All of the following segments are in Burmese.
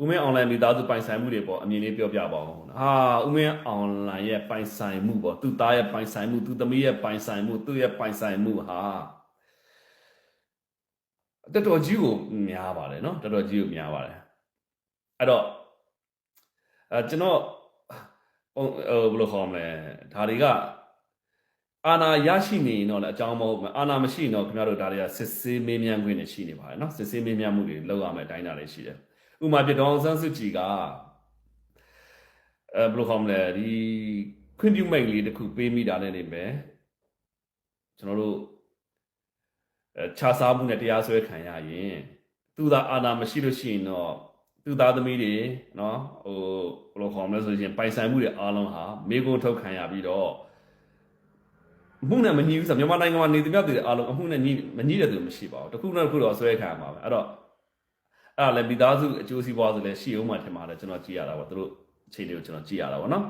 ဦးမင်းအွန်လိုင်းမိသားစုပိုင်ဆိုင်မှုတွေပေါ့အမြင်လေးပြောပြပါဦးဟာဦးမင်းအွန်လိုင်းရဲ့ပိုင်ဆိုင်မှုပေါ့သူ့သားရဲ့ပိုင်ဆိုင်မှုသူ့သမီးရဲ့ပိုင်ဆိုင်မှုသူ့ရဲ့ပိုင်ဆိုင်မှုဟာတော်တော်ကြီးကိုများပါတယ်နော်တော်တော်ကြီးကိုများပါတယ်အဲ့တော့အဲကျွန်တော်ပုံဟိုဘယ်လိုခေါ်မလဲဒါတွေကအာနာရရှိနေရင်တော့လည်းအကြောင်းမဟုတ်ဘူးအာနာမရှိရင်တော့ခင်ဗျားတို့ဒါတွေကစစ်ဆေးမေးမြန်းခွင့်တွေရှိနေပါတယ်နော်စစ်ဆေးမေးမြန်းမှုတွေလုပ်ရမယ်အတိုင်းအတာတွေရှိတယ် ဥပမာပြတော်အောင်ဆန်းစုကြည်ကအဲဘယ်လိုခေါ်မလဲဒီခွင့်ပြုမိတ်လေးတစ်ခုပေးမိတာလည်းနေမယ်ကျွန်တော်တို့အဲခြားစားမှုနဲ့တရားစွဲခံရရင်သူသာအာနာမရှိလို့ရှိရင်တော့သူသားသမီးတွေနော်ဟိုဘယ်လိုခေါ်မလဲဆိုရင်ပိုင်ဆိုင်မှုတွေအားလုံးဟာမေကုန်းထုတ်ခံရပြီးတော့အမှုနဲ့မညီဘူးဆိုမြန်မာနိုင်ငံမှာနေသူများတွေအားလုံးအမှုနဲ့ညီမညီတဲ့သူမရှိပါဘူးတခုနဲ့တခုတော့ဆွဲခံရမှာပဲအဲ့တော့ အဲ့ဒါလည်းမိသားစုအကျိုးစီးပွားဆိုလည်းရှေ့ဦးမှာထင်ပါတယ်ကျွန်တော်ကြည့်ရတာပေါ့သူတို့အခြေအနေကိုကျွန်တော်ကြည့်ရတာပေါ့နော်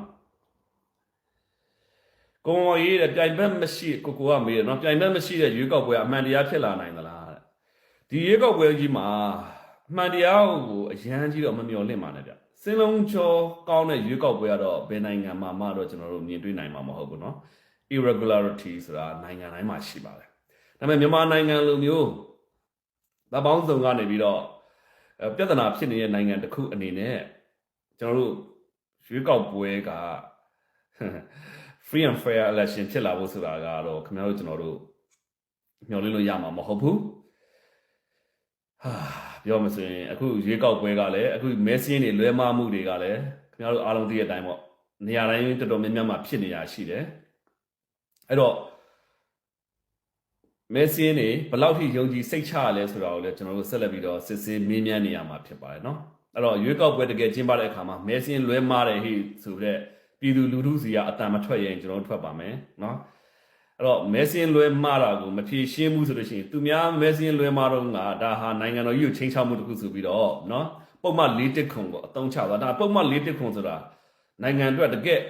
ကိုမော်ရေးတဲ့ပြိုင်ဘက်မရှိကိုကိုကမေးတယ်နော်ပြိုင်ဘက်မရှိတဲ့ရွေးကောက်ပွဲအမှန်တရားဖြစ်လာနိုင်သလားတဲ့ဒီရွေးကောက်ပွဲကြီးမှာအမှန်တရားကိုအရန်ကြီးတော့မမျှော်လင့်ပါနဲ့ဗျစင်းလုံးချောကောင်းတဲ့ရွေးကောက်ပွဲကတော့ဘယ်နိုင်ငံမှာမှတော့ကျွန်တော်တို့မြင်တွေ့နိုင်မှာမဟုတ်ဘူးနော် irregularity ဆိုတာနိုင်ငံတိုင်းမှာရှိပါတယ်ဒါပေမဲ့မြန်မာနိုင်ငံလိုမျိုးဗတ်ပေါင်းစုံကနေပြီးတော့ ပြဿနာဖြစ်နေတဲ့နိုင်ငံတစ်ခုအနေနဲ့ကျွန်တော်တို့ရွေးကောက်ပွဲက free and fair election ဖြစ်လာဖို့ဆိုတာကတော့ခင်ဗျားတို့ကျွန်တော်တို့မျှော်လင့်လို့ရမှာမဟုတ်ဘူးဟာပြောမှဆိုရင်အခုရွေးကောက်ပွဲကလည်းအခုမဲစင်းတွေလွဲမှားမှုတွေကလည်းခင်ဗျားတို့အားလုံးသိတဲ့အတိုင်းပေါ့နေရာတိုင်းတော်တော်များများမှာဖြစ်နေရရှိတယ်အဲ့တော့ မက်ဆီနေဘလောက်ထိယုံကြည်စိတ်ချရလဲဆိုတာကိုလည်းကျွန်တော်တို့ဆက်လက်ပြီးတော့စစ်ဆေးမေးမြန်းနေရမှာဖြစ်ပါတယ်နော်အဲ့တော့ရွေးကောက်ပွဲတကယ်ကျင်းပတဲ့အခါမှာမဲဆင်းလွဲမားတယ်ဟိဆိုတဲ့ပြည်သူလူထုစီကအတန်မထွက်ရင်ကျွန်တော်ထွက်ပါမယ်နော်အဲ့တော့မဲဆင်းလွဲမားတာကိုမဖြေရှင်းဘူးဆိုလို့ရှိရင်သူများမဲဆင်းလွဲမားတော့ကဒါဟာနိုင်ငံတော်ကြီးကိုချိန်ချောက်မှုတစ်ခုဆိုပြီးတော့နော်ပုံမှန်၄တစ်ခုကိုအတုံးချသွားဒါပုံမှန်၄တစ်ခုဆိုတာနိုင်ငံအတွက်တကယ်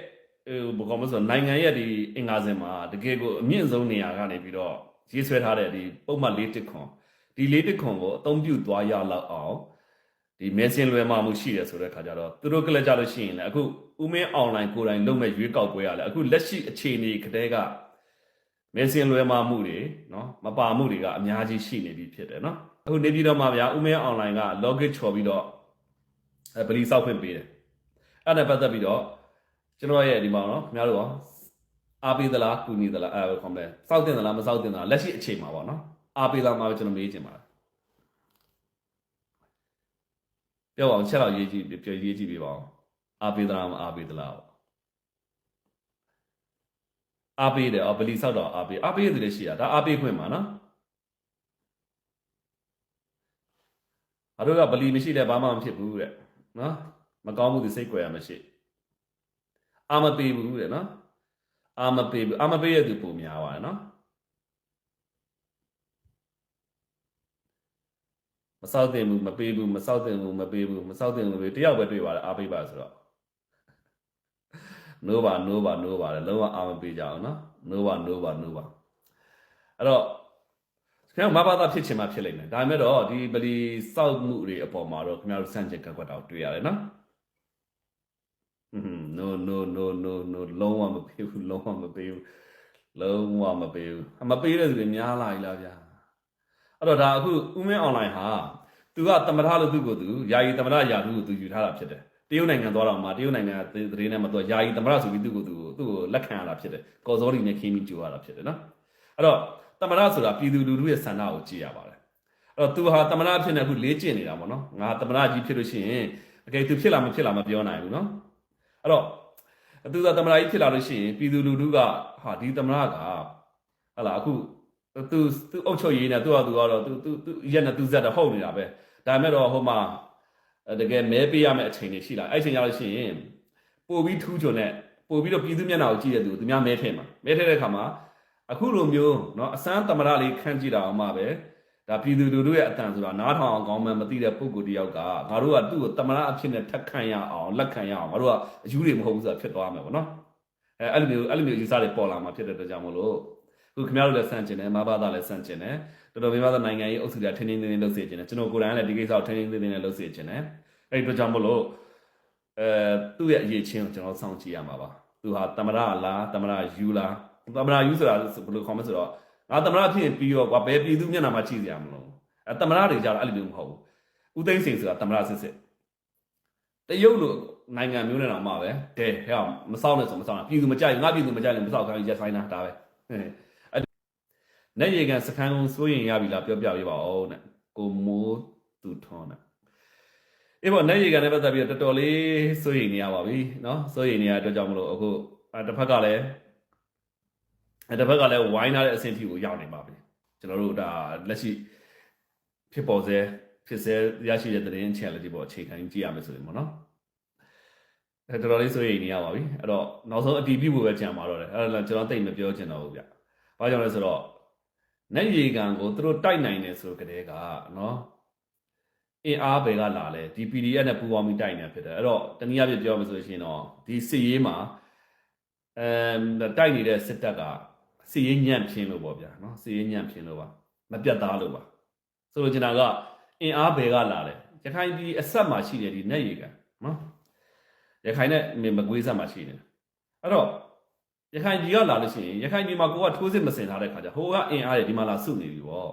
ဟိုဘယ်ကောင်မဆိုနိုင်ငံရဲ့ဒီအင်္ဂါစင်မှာတကယ်ကိုအမြင့်ဆုံးနေရာကနေပြီးတော့ ရေးဆွဲထားတဲ့ဒီပုံမှန်၄တစ်ခွန်ဒီ၄တစ်ခွန်ကိုအသုံးပြုသွားရလောက်အောင်ဒီမဲစင်လွယ်မှာမှုရှိတယ်ဆိုတဲ့ခါကျတော့သူတို့ကလည်းကြလို့ရှိရင်လည်းအခုဦးမင်းအွန်လိုင်းကိုယ်တိုင်လုပ်မဲ့ရွေးကောက်ပွဲရလဲအခုလက်ရှိအခြေအနေကတည်းကမဲစင်လွယ်မှာမှုတွေနော်မပါမှုတွေကအများကြီးရှိနေပြီဖြစ်တယ်နော်အခုနေပြည်တော်မှာဗျာဦးမင်းအွန်လိုင်းက login ချော်ပြီးတော့အဲပလီစောက်ခွင့်ပေးတယ်အဲ့ဒါပတ်သက်ပြီးတော့ကျွန်တော်ရဲ့ဒီမှာနော်ခင်ဗျားတို့ရော အားပေးသလားကူညီသလားအဲခေါမလဲစောက်တင်သလားမစောက်တင်သလားလက်ရှိအချိန်မှာပေါ့နော်အားပေးလားမှာပဲကျွန်တော်မေးချင်ပါတယ်ပြောပါအောင်ချက်တော့ရေးကြည့်ပြောရေးကြည့်ပြပါအောင်အားပေးသလားမအားပေးသလားပေါ့အားပေးတယ်အော်ဗလီဆောက်တော့အားပေးအားပေးရသူလည်းရှိတာဒါအားပေးခွင့်ပါနော်အတို့ကဗလီမရှိတဲ့ဘာမှမဖြစ်ဘူးတဲ့နော်မကောင်းမှုတွေစိတ်ကြွယ်ရမရှိအာမပေးဘူးတဲ့နော် အာမပေးဘူးအာမပေးရသူပုံများပါတယ်နော်မစောက်တင်ဘူးမပေးဘူးမစောက်တင်ဘူးမပေးဘူးမစောက်တင်ဘူးတယောက်ပဲတွေ့ပါတယ်အားပေးပါဆိုတော့နိုးပါနိုးပါနိုးပါတယ်လုံးဝအာမပေးကြအောင်နော်နိုးပါနိုးပါနိုးပါအဲ့တော့ခင်ဗျားမဘာသာဖြစ်ချင်မှဖြစ်လိမ့်မယ်ဒါပေမဲ့တော့ဒီဗလီစောက်မှုတွေအပေါ်မှာတော့ခင်ဗျားတို့စန့်ကျင်ကန့်ကွက်တာကိုတွေ့ရတယ်နော် no no no no no လုံးဝမပေးဘူးလုံးဝမပေးဘူးလုံးဝမပေးဘူးအမပေးတဲ့သူတွေများလာ E လားဗျာအဲ့တော့ဒါအခုဥမင်း online ဟာသူကတမထလို့သူ့ကိုသူယာယီတမထယာသူကိုသူယူထားတာဖြစ်တယ်တရုတ်နိုင်ငံသွားတော့မှတရုတ်နိုင်ငံသတင်းနဲ့မတော့ယာယီတမထဆိုပြီးသူ့ကိုသူကိုသူ့ကိုလက်ခံရတာဖြစ်တယ်ကော်စောလီနဲ့ခင်းပြီးကြိုရတာဖြစ်တယ်နော်အဲ့တော့တမထဆိုတာပြည်သူလူထုရဲ့ဆန္ဒကိုကြည့်ရပါတယ်အဲ့တော့သူဟာတမထဖြစ်နေအခုလေးကျင့်နေတာပေါ့နော်ငါတမထကြီးဖြစ်လို့ရှိရင်အကယ်သူဖြစ်လာမဖြစ်လာမပြောနိုင်ဘူးနော် အဲ့တော့သူကသမရာကြီးဖြစ်လာလို့ရှိရင်ပြည်သူလူထုကဟာဒီသမရာကဟာလာအခုသူသူအုပ်ချုပ်ရေးနဲ့သူကသူကတော့သူသူသူရက်နဲ့သူဇက်တော့ဟုတ်နေတာပဲဒါပေမဲ့တော့ဟိုမှာတကယ်မဲပေးရမယ့်အချိန်တွေရှိလာအဲ့အချိန်ရောက်လို့ရှိရင်ပို့ပြီးထူးချွန်တဲ့ပို့ပြီးတော့ပြည်သူမျက်နှာကိုကြည့်တဲ့သူသူများမဲထဲမှာမဲထဲတဲ့အခါမှာအခုလိုမျိုးเนาะအစမ်းသမရလေးခန့်ကြည့်တာအောင်မှပဲ ဒါပြည်သူလူထုရဲ့အတန်ဆိုတာနားထောင်အောင်ကောင်းမှမသိတဲ့ပုံကိုယ်တယောက်ကငါတို့ကသူ့ကိုတမနာအဖြစ်နဲ့ထက်ခံရအောင်လက်ခံရအောင်ငါတို့ကအယူတွေမဟုတ်ဘူးဆိုတာဖြစ်သွားမယ်ပေါ့နော်အဲအဲ့လိုမျိုးအဲ့လိုမျိုးယူဆတွေပေါ်လာမှာဖြစ်တဲ့အတွက်ကြောင့်မလို့ခုခင်ဗျားတို့လည်းစန့်ကျင်တယ်မဘာသာလည်းစန့်ကျင်တယ်တော်တော်များများသောနိုင်ငံရေးအုပ်စုတွေထင်းထင်းသေးသေးလှုပ်စေချင်တယ်ကျွန်တော်ကိုယ်တိုင်လည်းဒီကိစ္စကိုထင်းထင်းသေးသေးနဲ့လှုပ်စေချင်တယ်အဲ့ဒီအတွက်ကြောင့်မလို့အဲသူ့ရဲ့အရေးချင်းကိုကျွန်တော်စောင့်ကြည့်ရမှာပါသူဟာတမရလားတမရယူလားတမရယူဆိုတာဘယ်လိုခေါ်မလဲဆိုတော့ ငါတမရဖြစ်ရင်ပြီးတော့ကွာဘယ်ပြည်သူမျက်နှာမှာကြည့်စရာမလိုအဲတမရတွေကြတော့အဲ့လိုမျိုးမဟုတ်ဘူးဦးသိန်းစိန်ဆိုတာတမရစစ်စစ်တရုတ်လိုနိုင်ငံမျိုးနဲ့တော့မှပဲဒဲဟဲ့မစောင့်နဲ့ဆိုမစောင့်နဲ့ပြည်သူမကြိုက်ငါပြည်သူမကြိုက်လည်းမစောင့်ခိုင်းရက်ဆိုင်တာဒါပဲအဲ့နဲ့ရေကန်စခန်းကိုစိုးရင်ရပြီလားပြောပြပေးပါဦးနဲ့ကိုမိုးသူထွန်းနဲ့ အေးပေါ့နေရီကလည်းပတ်သက်ပြီးတော့တော်တော်လေးစိုးရိမ်နေရပါပြီเนาะစိုးရိမ်နေရတဲ့အတွက်ကြောင့်မလို့အခုအဲတစ်ဖက်ကလည်း အဲတစ်ဖက်ကလည်းဝိုင်းထားတဲ့အဆင့်ထိကိုရောက်နေပါပြီကျွန်တော်တို့ဒါလက်ရှိဖြစ်ပေါ်စေဖြစ်စေရရှိတဲ့သတင်း challenge ပေါ့အခြေခံကြီးကြည့်ရမယ်ဆိုရင်ပေါ့နော်အဲတော်တော်လေးဆိုရင်နေရပါပြီအဲ့တော့နောက်ဆုံးအတီးပြဖို့ပဲကြံပါတော့တယ်အဲ့တော့ကျွန်တော်တိတ်မပြောချင်တော့ဘူးဗျဘာကြောင့်လဲဆိုတော့နိုင်ရီကန်ကိုသူတို့တိုက်နိုင်တယ်ဆိုကြတဲ့ကနော်အင်အားဘယ်ကလာလဲဒီ PDF နဲ့ပူပေါင်းပြီးတိုက်နေဖြစ်တယ်အဲ့တော့တနည်းအားဖြင့်ပြောမယ်ဆိုရင်တော့ဒီစစ်ရေးမှာအဲတိုက်နေတဲ့စစ်တပ်က စစ်ရေးညံ့ဖြင်းလို့ပေါ့ဗျာနော်စစ်ရေးညံ့ဖြင်းလို့ပါမပြတ်သားလို့ပါဆိုလိုချင်တာကအင်အားဘယ်ကလာလဲရခိုင်ပြည်အဆက်မှာရှိတယ်ဒီ net ရေကန်နော်ရခိုင်နဲ့မကွေးဆက်မှာရှိနေတယ်အဲ့တော့ရခိုင်ပြည်ကလာလို့ရှိရင်ရခိုင်ပြည်မှာကိုကထိုးစစ်မစင်ထားတဲ့ခါကျဟိုကအင်အားတွေဒီမှာလာစုနေပြီပေါ့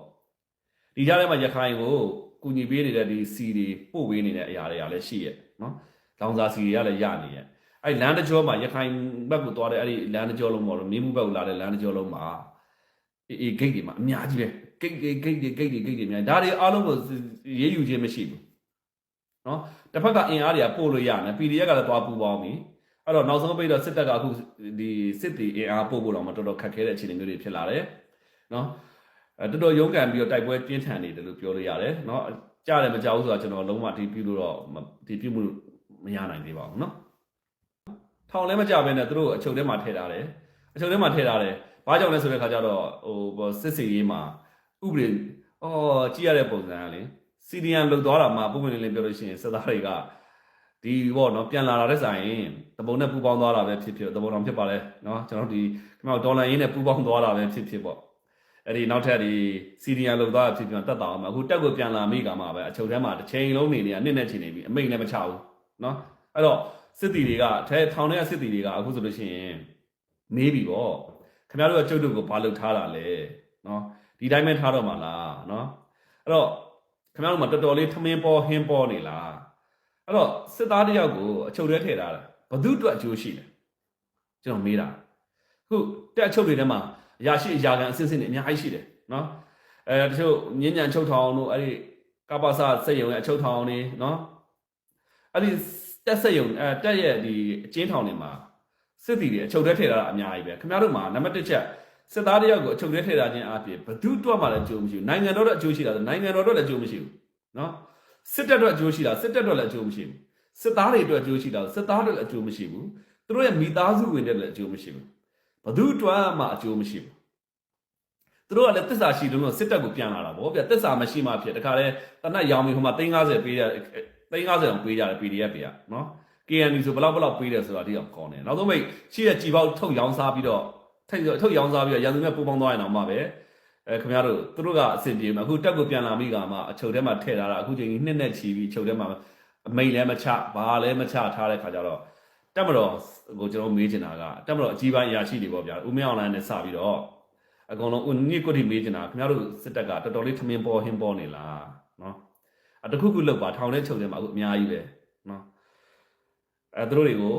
ဒီကြားထဲမှာရခိုင်ကိုကူညီပေးနေတဲ့ဒီစီတွေပို့ပေးနေတဲ့အရာတွေကလည်းရှိရဲ့နော်။လောင်စာစီတွေကလည်းရနေရဲ့။ အဲ့လမ်းတကြောမှာရခိုင်ဘက်ကိုသွားတဲ့အဲ့ဒီလမ်းတကြောလုံးပေါ့မင်းမှုဘက်ကိုလာတဲ့လမ်းတကြောလုံးမှာအေးအေးဂိတ်တွေမှာအများကြီးပဲဂိတ်တွေဂိတ်တွေဂိတ်တွေဂိတ်တွေအများဒါတွေအားလုံးကိုရေးယူခြင်းမရှိဘူးနော်တစ်ဖက်ကအင်အားတွေကပို့လို့ရတယ် PDF ကလည်းသွားပူပေါင်းပြီအဲ့တော့နောက်ဆုံးပိတ်တော့စစ်တပ်ကအခုဒီစစ်တီအင်အားပို့ဖို့တော့မတော်တော်ခက်ခဲတဲ့အခြေအနေမျိုးတွေဖြစ်လာတယ်နော်တော်တော်ရုန်းကန်ပြီးတော့တိုက်ပွဲပြင်းထန်နေတယ်လို့ပြောလို့ရတယ်နော်ကြားတယ်မကြားဘူးဆိုတော့ကျွန်တော်လုံးဝဒီပြုလို့တော့ဒီပြုမှုမရနိုင်သေးပါဘူးနော် ထောင်လည်းမကြဘဲနဲ့သူတို့အချုပ်ထဲမှာထည့်ထားတယ်အချုပ်ထဲမှာထည့်ထားတယ်ဘာကြောင့်လဲဆိုတဲ့ခါကျတော့ဟိုစစ်စီရေးမှာဥပဒေအော်ကြည့်ရတဲ့ပုံစံကလေစီဒီယန်လုတ်သွားတာမှာပုံမှန်လေးလေးပြောလို့ရှိရင်စစ်သားတွေကဒီပေါ့နော်ပြန်လာတာတဲ့ဆိုင်တပုံနဲ့ပူပေါင်းသွားတာပဲဖြစ်ဖြစ်တပုံတော်ဖြစ်ပါလေနော်ကျွန်တော်ဒီဒီမှာဒေါ်လာရင်းနဲ့ပူပေါင်းသွားတာပဲဖြစ်ဖြစ်ပေါ့အဲ့ဒီနောက်ထပ်ဒီစီဒီယန်လုတ်သွားတာဖြစ်ပြန်တက်တာအောင်မှာအခုတက်ကိုပြန်လာမိကမှာပဲအချုပ်ထဲမှာတစ်ချိန်လုံးနေနေတာနှစ်နဲ့ချိန်နေပြီအမိတ်လည်းမချဘူးနော်အဲ့တော့ စစ်တီတွေကထဲထောင်ထဲကစစ်တီတွေကအခုဆိုလို့ရှိရင်နေပြီပေါ့ခင်ဗျားတို့ကကျုပ်တို့ကိုဘာလုပ်ထားတာလဲနော်ဒီတိုင်းပဲထားတော့မှာလားနော်အဲ့တော့ခင်ဗျားတို့မှာတော်တော်လေးထမင်းပေါ်ဟင်းပေါ်နေလားအဲ့တော့စစ်သားတယောက်ကိုအချုပ်ထဲထည့်ထားတာဘသူ့အတွက်အကျိုးရှိလဲကျွန်တော်မေးတာခုတက်အချုပ်တွေထဲမှာအရာရှိအရာခံအစစ်စစ်နေအများကြီးရှိတယ်နော်အဲတချို့ညဉ့်ညံချုပ်ထောင်တို့အဲ့ဒီကပ္ပစာစက်ရုံရဲ့အချုပ်ထောင်နေနော်အဲ့ဒီ တက်စက်ယုံအဲတက်ရဲ့ဒီအကျဉ်းထောင်တွေမှာစစ်တီတွေအချုပ်ထဲထည့်ထားတာအများကြီးပဲခင်ဗျားတို့မှာနံပါတ်1ချက်စစ်သားတယောက်ကိုအချုပ်ထဲထည့်ထားခြင်းအပြင်ဘသူတွက်မှလည်းအကျိုးမရှိဘူးနိုင်ငံတော်တော့အကျိုးရှိတာဆိုနိုင်ငံတော်တော့လည်းအကျိုးမရှိဘူးနော်စစ်တပ်တော့အကျိုးရှိတာစစ်တပ်တော့လည်းအကျိုးမရှိဘူးစစ်သားတွေအတွက်အကျိုးရှိတာစစ်သားတွေလည်းအကျိုးမရှိဘူးသူတို့ရဲ့မိသားစုဝင်တွေလည်းအကျိုးမရှိဘူးဘသူတွက်မှအကျိုးမရှိဘူးသူတို့ကလည်းတစ္ဆာရှိလို့စစ်တပ်ကိုပြန်လာတာဗောဗျတစ္ဆာမရှိမှဖြစ်တခါလဲတနက်ရောင်ပြီးဟိုမှာ350ပေးရ 350တောင်ပေးကြတယ် PDF တွေကနော် KND ဆိုဘလောက်ဘလောက်ပေးတယ်ဆိုတာဒီအောင်ကောင်းတယ်နောက်ဆုံးမိတ်ရှိတဲ့ကြည်ပေါက်ထုတ်ရောင်းစားပြီးတော့ထိတ်ထုတ်ရောင်းစားပြီးတော့ရန်သူနဲ့ပူပေါင်းသွားရင်တော့မှပဲအဲခင်ဗျားတို့သူတို့ကအဆင်ပြေမှာအခုတက်ကိုပြန်လာမိကမှအချုပ်ထဲမှာထည့်ထားတာအခုချိန်ကြီးနှစ်နဲ့ချီပြီးအချုပ်ထဲမှာအမိန်လည်းမချဘာလည်းမချထားတဲ့ခါကျတော့တက်မတော်ကိုကျွန်တော်မေးချင်တာကတက်မတော်အကြီးပိုင်းအရာရှိတွေပေါ့ဗျာဦးမင်းအောင်လိုင်းနဲ့စပြီးတော့အကောင်လုံးဦးနိကိုတိမေးချင်တာခင်ဗျားတို့စစ်တပ်ကတော်တော်လေးထမင်းပေါ်ဟင်းပေါ်နေလားနော် အတခုခုလောက်ပါထောင်ထဲချုပ်ထဲမှာအခုအများကြီးပဲနော်အဲသူတို့တွေကို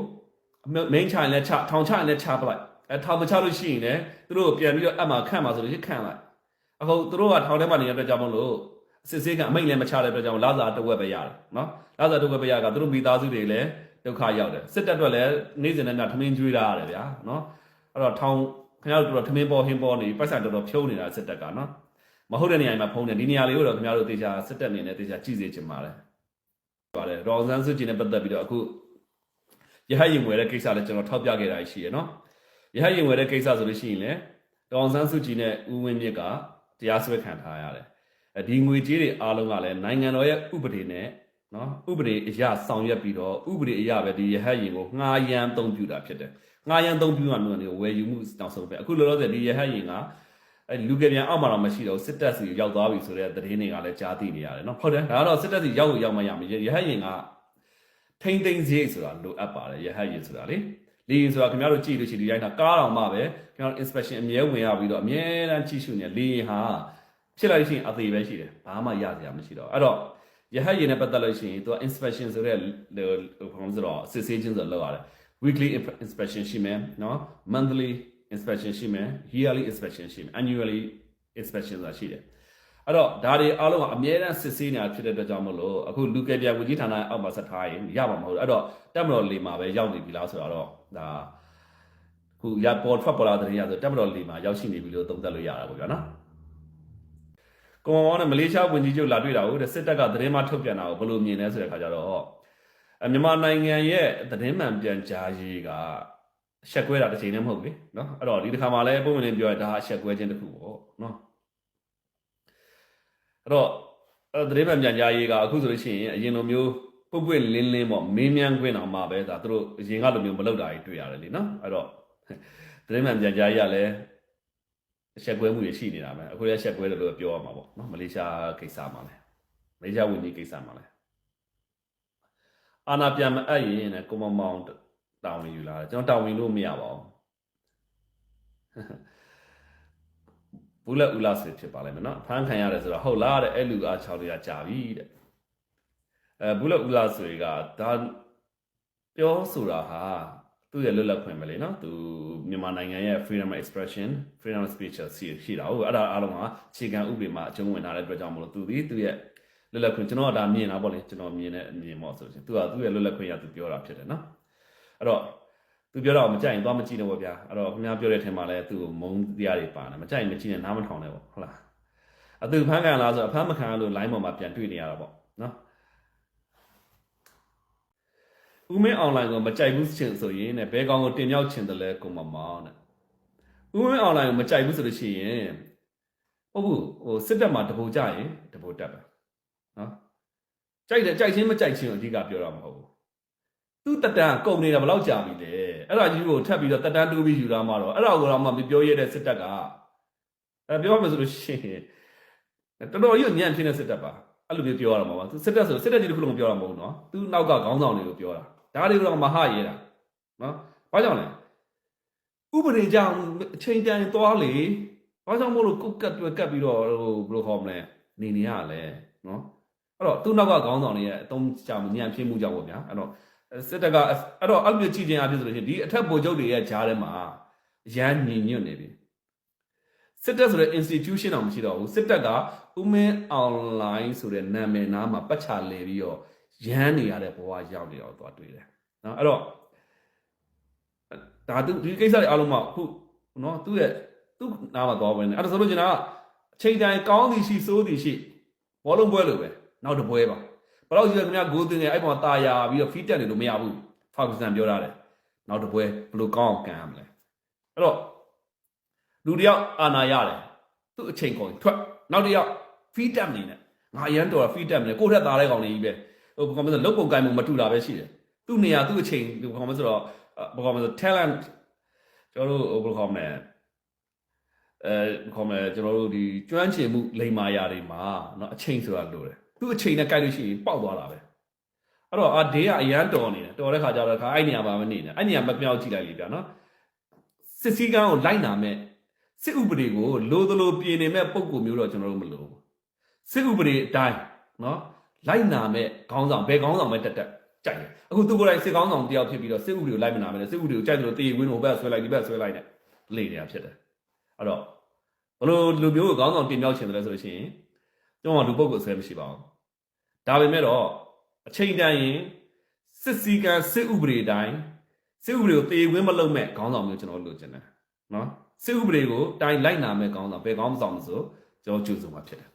မင်းချရင်လည်းချထောင်ချရင်လည်းချပလိုက်အဲထောင်မချလို့ရှိရင်လည်းသူတို့ပြန်ပြီးတော့အမှခန့်ပါဆိုလို့ရှိခန့်လိုက်အခုသူတို့ကထောင်ထဲမှာနေတဲ့အတွက်ကြောင့်မလို့စစ်စေးကအမိတ်လည်းမချတဲ့အတွက်ကြောင့်လာစာတဝက်ပဲရတယ်နော်လာစာတဝက်ပဲရကသူတို့မိသားစုတွေလည်းဒုက္ခရောက်တယ်စစ်တပ်အတွက်လည်းနေ့စဉ်နဲ့ညထမင်းကျွေးတာရတယ်ဗျာနော်အဲ့တော့ထောင်ခင်ဗျားတို့တော်တော်ထမင်းပေါ်ဟင်းပေါ်နေပိုက်ဆံတော်တော်ဖြုံးနေတာစစ်တပ်ကနော် မဟုတ်တဲ့နေရာမှာဖုံးတယ်ဒီနေရာလေးကိုတော့ခင်ဗျားတို့တေချာစစ်တပ်အနေနဲ့တေချာကြည့်စေချင်ပါတယ်ပါတယ်ရောင်စန်းစုကြည်နဲ့ပတ်သက်ပြီးတော့အခုရဟရင်ဝယ်တဲ့ကိစ္စလည်းကျွန်တော်ထောက်ပြခဲ့တာရှိရနော်ရဟရင်ဝယ်တဲ့ကိစ္စဆိုလို့ရှိရင်လည်းရောင်စန်းစုကြည်နဲ့ဦးဝင်းမြင့်ကတရားစွဲခံထားရတယ်ဒီငွေကြေးတွေအားလုံးကလည်းနိုင်ငံတော်ရဲ့ဥပဒေနဲ့နော်ဥပဒေအရဆောင်ရွက်ပြီးတော့ဥပဒေအရပဲဒီရဟရင်ကိုငှားရမ်းသုံးပြတာဖြစ်တယ်ငှားရမ်းသုံးပြမှမျိုးတွေဝယ်ယူမှုတောင်ဆုံးပဲအခုလောလောဆယ်ဒီရဟရင်က အဲလူကပြန်အောက်မှာတော့မရှိတော့စစ်တပ်စီရောက်သွားပြီဆိုတဲ့သတင်းတွေကလည်းကြားသိနေရတယ်နော်ဟုတ်တယ်ဒါကတော့စစ်တပ်စီရောက်ရောက်မှရမယ်ရဟရင်ကထိမ့်သိမ့်စရိတ်ဆိုတာလိုအပ်ပါတယ်ရဟတ်ရည်ဆိုတာလေလေရင်ဆိုတာခင်ဗျားတို့ကြည့်လို့ရှိရင်ဒီတိုင်းတာကားတော်မှပဲခင်ဗျားတို့ inspection အမြဲဝင်ရပြီးတော့အမြဲတမ်းကြည့်ရှုနေလေရင်ဟာဖြစ်လိုက်လို့ရှိရင်အသေးပဲရှိတယ်ဘာမှရစရာမရှိတော့အဲ့တော့ရဟတ်ရည်နဲ့ပတ်သက်လို့ရှိရင်သူက inspection ဆိုတဲ့ဟိုဘာလို့ဆိုတော့စစ်ဆေးခြင်းဆိုလောက်ရတယ် weekly inspection ရှိမယ်နော် monthly inspection ရှိမယ် yearly inspection ရှိမယ် annually inspection ဆိုတာရှိတယ်အဲ့တော့ဒါတွေအားလုံးကအမြဲတမ်းစစ်ဆေးနေတာဖြစ်တဲ့အတွက်ကြောင့်မလို့အခုလူကယ်ပြန်ဝင်ကြီးဌာနအောက်မှာဆက်ထားရင်ရမှာမဟုတ်ဘူးအဲ့တော့တက်မတော်လေးမှာပဲရောက်နေပြီလားဆိုတော့ဒါခုရပေါ်ထွက်ပေါ်လာတဲ့နေရာဆိုတက်မတော်လေးမှာရောက်ရှိနေပြီလို့သုံးသပ်လို့ရတာပေါ့ဗျာနော်ကွန်မောင်နဲ့မလေးရှားဝင်ကြီးချုပ်လာတွေ့တာကိုတဲ့စစ်တပ်ကသတင်းမှထုတ်ပြန်တာကိုဘယ်လိုမြင်လဲဆိုတဲ့ခါကျတော့အမြန်မာနိုင်ငံရဲ့သတင်းမှန်ပြန်ကြားရေးက ရှက်ကွဲတာတစ်ချိန်နဲ့မဟုတ်ဘူးလေနော်အဲ့တော့ဒီတစ်ခါမှလည်းပုံမှန်လေးပြောရတာရှက်ကွဲခြင်းတစ်ခုပေါ့နော်အဲ့တော့အဲ့သတင်းမှန်ပြန်ကြားရေးကအခုဆိုလို့ရှိရင်အရင်လိုမျိုးပုတ်ပွင့်လင်းလင်းပေါ့မင်းမြန်းခွင့်အောင်မှာပဲဒါသူတို့အရင်ကလိုမျိုးမလုပ်တာကြီးတွေ့ရတယ်လေနော်အဲ့တော့သတင်းမှန်ပြန်ကြားရေးကလည်းရှက်ကွဲမှုတွေရှိနေတာပဲအခုလည်းရှက်ကွဲတယ်လို့ပြောရမှာပေါ့နော်မလေးရှားကိစ္စမှာလည်းမလေးရှားဝန်ကြီးကိစ္စမှာလည်းအာနာပြန်မအပ်ရင်နဲ့ကိုမမောင် တာဝန်ယူလာတယ်ကျွန်တော်တာဝန်လို့မရပါဘူးဘူးလက်ဦးလာဆွေဖြစ်ပါလိမ့်မယ်နော်ဖမ်းခံရတယ်ဆိုတော့ဟုတ်လားတဲ့အဲ့လူအား6တွေကကြာပြီတဲ့အဲဘူးလက်ဦးလာဆွေကဒါပြောဆိုတာဟာသူ့ရဲ့လွတ်လပ်ခွင့်ပဲလေနော်သူမြန်မာနိုင်ငံရဲ့ freedom of expression freedom of speech ရှိရှိတာဟုတ်အဲ့ဒါအားလုံးကခြေခံဥပဒေမှာအကျုံးဝင်ထားတဲ့အတွက်ကြောင့်မလို့သူဒီသူ့ရဲ့လွတ်လပ်ခွင့်ကျွန်တော်ကဒါမြင်တာပေါ့လေကျွန်တော်မြင်တဲ့အမြင်ပေါ့ဆိုရင်သူကသူ့ရဲ့လွတ်လပ်ခွင့်ရသူပြောတာဖြစ်တယ်နော် အဲ့တော့သူပြောတော့မကြိုက်ရင်သွားမကြည့်တော့ဗျာအဲ့တော့ခင်ဗျားပြောတဲ့အထင်မှာလည်းသူ့ကိုမုန်းတရားတွေပါတယ်မကြိုက်ရင်မကြည့်နဲ့နားမထောင်နဲ့ပေါ့ဟုတ်လားအသူဖမ်းခံလားဆိုတော့အဖမ်းမခံလို့ line ပေါ်မှာပြန်တွေ့နေရတာပေါ့နော်ဦးမင်း online ကိုမကြိုက်ဘူးချင်ဆိုရင်တဲ့ဘဲကောင်ကိုတင်မြောက်ချင်တယ်လဲကိုမမောင်းတဲ့ဦးမင်း online ကိုမကြိုက်ဘူးဆိုလို့ရှိရင်ဟုတ်ဘူးဟိုစစ်တပ်မှာတပူကြရင်တပူတက်ပဲနော်ကြိုက်တယ်ကြိုက်ချင်းမကြိုက်ချင်းကိုအဓိကပြောတာမဟုတ်ဘူး သူတက်တန်းကုန်နေတာဘယ်လောက်ကြာပြီလဲအဲ့ဒါကြီးကိုထပ်ပြီးတော့တက်တန်းတိုးပြီးယူလာမှတော့အဲ့ဒါကိုတော့မှမပြောရတဲ့စစ်တပ်ကအဲပြောမှဆိုလို့ရှိရင်တော်တော်ကြီးညံ့ဖြစ်တဲ့စစ်တပ်ပါအဲ့လိုမျိုးပြောရမှာပါသူစစ်တပ်ဆိုစစ်တပ်ကြီးတစ်ခုလုံးပြောတာမဟုတ်ဘူးနော်သူနောက်ကခေါင်းဆောင်တွေကိုပြောတာဒါတွေကိုတော့မဟရဲတာနော်ဘာကြောင့်လဲဥပဒေကြောင့်အချိန်တန်သွားလေဘာကြောင့်မို့လို့ကုတ်ကတ်တွက်ကတ်ပြီးတော့ဟိုဘယ်လိုခေါ်မလဲနေနေရလဲနော်အဲ့တော့သူနောက်ကခေါင်းဆောင်တွေရဲ့အတုံးကြောင့်ညံ့ဖြစ်မှုကြောင့်ပေါ့ဗျာအဲ့တော့ စစ်တပ်ကအဲ့တော့အဲ့လိုမျိုးကြည့်ခြင်းအဖြစ်ဆိုလို့ရှိရင်ဒီအထက်ဗိုလ်ချုပ်တွေရဲ့ဂျားထဲမှာရမ်းညင်ညွတ်နေပြီစစ်တပ်ဆိုတဲ့ institution တော့မရှိတော့ဘူးစစ်တပ်ကဥမင်း online ဆိုတဲ့နာမည်နားမှာပတ်ချလဲပြီးတော့ရမ်းနေရတဲ့ဘဝရောက်နေတော့သွားတွေ့တယ်နော်အဲ့တော့ဒါသူဒီကိစ္စတွေအားလုံးမှာအခုနော်သူ့ရဲ့သူ့နားမှာသွားဝင်နေအဲ့ဒါဆိုလို့ကျွန်တော်အချိန်တိုင်းကောင်းသည်ရှိစိုးသည်ရှိဘောလုံးပွဲလိုပဲနောက်တစ်ပွဲပါ ဘယ်တော့ကြီးလဲခင်ဗျာဂိုးတင်နေအဲ့ပေါ်တာယာပြီးတော့ဖီးတက်နေလို့မရဘူးဖာဂူဆန်ပြောထားတယ်နောက်တစ်ပွဲဘယ်လိုကောင်းအောင်ကန်ရမလဲအဲ့တော့လူတယောက်အာနာရတယ်သူ့အချိန်ကုန်ထွက်နောက်တစ်ယောက်ဖီးတက်နေနဲ့ငါအရန်တော်ဖီးတက်နေကိုယ့်ထက်သားတဲ့ကောင်လေးကြီးပဲဟိုဘယ်ကောင်မဆိုလုတ်ပုံကိုင်မှုမတူတာပဲရှိတယ်သူ့နေရာသူ့အချိန်ဘယ်ကောင်မဆိုတော့ဘယ်ကောင်မဆို talent ကျွန်တော်တို့ဘယ်ကောင်မလဲအဲခေါ်မယ်ကျွန်တော်တို့ဒီကျွမ်းကျင်မှုလိမ္မာယာတွေမှာเนาะအချိန်ဆိုတာလိုတယ် သူ့အချိန်နဲ့ကြိုက်လို့ရှိရင်ပေါက်သွားတာပဲအဲ့တော့အာဒေးကအရန်တော်နေတယ်တော်တဲ့ခါကျတော့ခါအဲ့နေရာမှာမနေနဲ့အဲ့နေရာမပြောင်းကြည့်လိုက်လေဗျာနော်စစ်စည်းကမ်းကိုလိုက်နာမဲ့စစ်ဥပဒေကိုလိုသလိုပြင်နေမဲ့ပုံကူမျိုးတော့ကျွန်တော်တို့မလိုဘူးစစ်ဥပဒေအတိုင်းနော်လိုက်နာမဲ့ခေါင်းဆောင်ဘယ်ခေါင်းဆောင်ပဲတက်တက်ကြိုက်တယ်အခုသူကိုယ်တိုင်စစ်ခေါင်းဆောင်တယောက်ဖြစ်ပြီးတော့စစ်ဥပဒေကိုလိုက်မနာမဲ့စစ်ဥပဒေကိုကြိုက်တယ်လို့တေးဝင်းဟိုဘက်ဆွဲလိုက်ဒီဘက်ဆွဲလိုက်နဲ့လေနေတာဖြစ်တယ်အဲ့တော့ဘလို့လူမျိုးကိုခေါင်းဆောင်တင်မြောက်ချင်တယ်လဲဆိုလို့ရှိရင်ကျွန်တော်ကလူပုဂ္ဂိုလ်ဆွဲမရှိပါဘူး ဒါပေမဲ့တော့အချိန်တန်ရင်စစ်စည်းကမ်းစစ်ဥပဒေတိုင်းစစ်ဥပဒေကိုတေခွင်းမလုပ်မဲ့ခေါင်းဆောင်မျိုးကျွန်တော်လိုချင်တယ်နော်စစ်ဥပဒေကိုတိုင်းလိုက်နာမဲ့ခေါင်းဆောင်ဘယ်ခေါင်းဆောင်မဆိုကျွန်တော်ကြိုးစုံမှာဖြစ်တယ်